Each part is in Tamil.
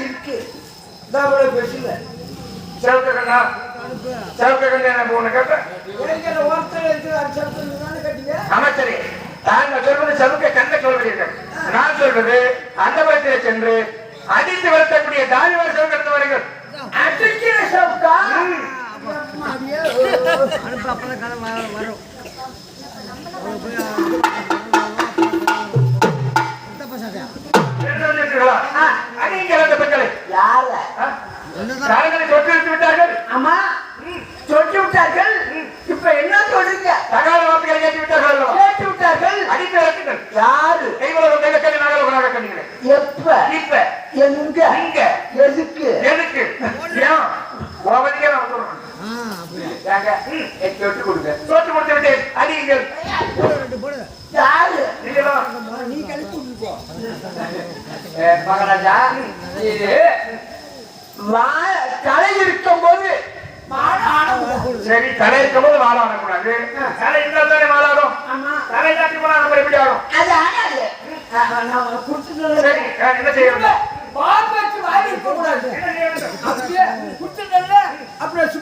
இருக்கு. இந்த அவ்வளவு பெருசுல சிவக்க கண்ணா? சிவக்க கண்ணா என்ன ஒண்ணு கேட்டேன் இளைஞர் ஒருத்தர் இருக்கு அச்சம் தானே கட்டிங்க? அமைச்சரே தாங்கள் சொல்வது சவுக்க கண்ண சொல்கிறீர்கள் நான் சொல்வது அந்த படத்திலே சென்று அடித்து வருத்தக்கூடிய வருங்கள் அடிக்கிற சவுக்கா. அனுப்பு வரும். சொல்லியிருக்கிறீர்களா? அடியுங்கள் அந்த பெண்களை. யார கால்களை தொட்டு இழுத்து விட்டார்கள். அம்மா தொட்டு விட்டார்கள். இப்ப என்ன சொல்றீங்க? தகாத வார்த்தைகளை கேட்டு விட்டார்கள்? கேட்டு விட்டார்கள். அடித்து வருத்துங்கள் யாரு? கைவளம் கையில கண்ணி நாகலோகனாக கண்ணீங்களே எப்ப? இப்ப. எங்க? இங்க. எதுக்கு? எதுக்கு? ஏன்? உபதிக்கே நான் சொல்றேன் தொட்டு கொடுங்க தொட்டு கொடுத்து விட்டேன் அடியுங்கள் போடு ரெண்டு போடு யாரு நீங்களா நீ கழிச்சு விட்டுக்கோ ஏ, மகாராஜா இது தலை இருக்கும் போது சரி தலை இருக்கும்போது வாழ ஆடக்கூடாது தலை இருந்தால் தானே வாழாடும் ஆமா. தலை காட்டி போனா நம்ம எப்படி ஆடும் சரி என்ன செய்யணும் பாம்பு வச்சு வாய் இருக்க கூடாது? அப்படியே அப்புறம்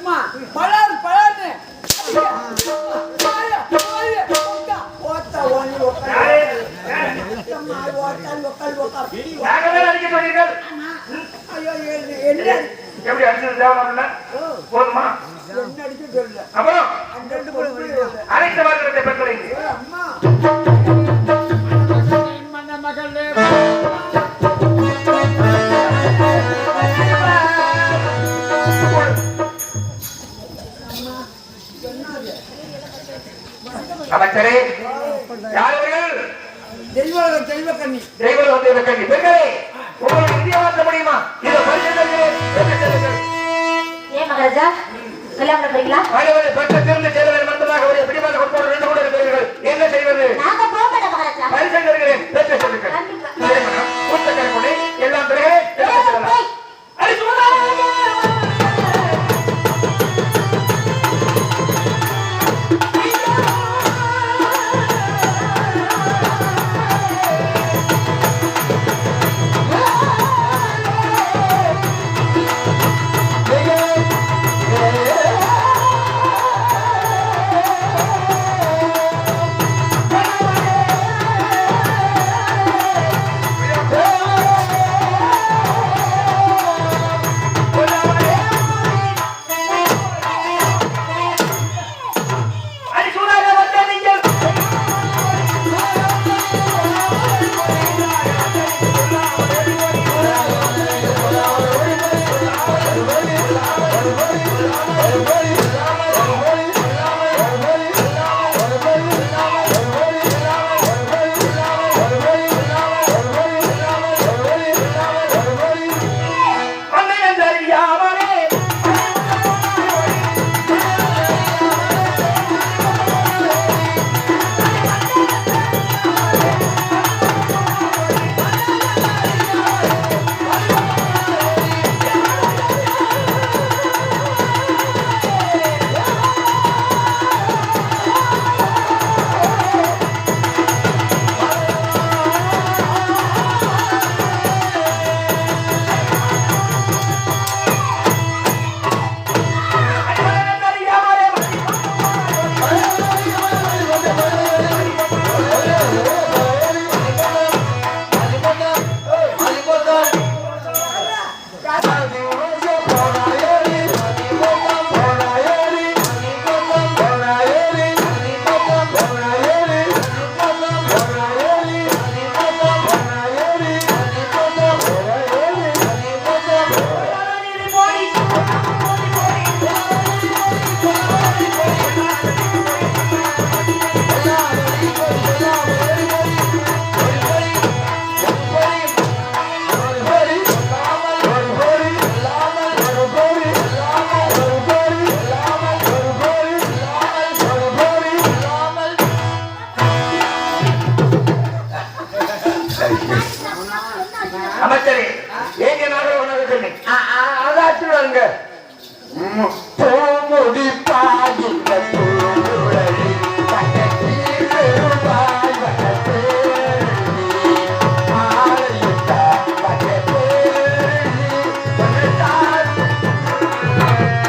எப்படி அடிச்சது தேவையில்ல போதுமா? அப்புறம்? அனைத்து பெண்களை அம்மா. அமைச்சரே யார் இவர்கள்? தெய்வ தெய்வ கண்ணி தெய்வம் வந்து இருக்கீங்க பெண்களே உங்களுக்கு இந்தியா மாற்ற முடியுமா? இதை ஏன் மகாராஜா? கல்யாணம் பண்ண போறீங்களா? ஆண்டவரே, பெற்ற சிறந்த செயல்களை மந்தமாக அவருடைய பிடிவாத கொண்டு ரெண்டு கூட இருக்கிறீர்கள் என்ன செய்வது? நாங்க போக மாட்டோம் மகாராஜா தருகிறேன். பெற்று செல்லுங்கள். இருக்குது அதாச்சும் அங்க. முடி பாடி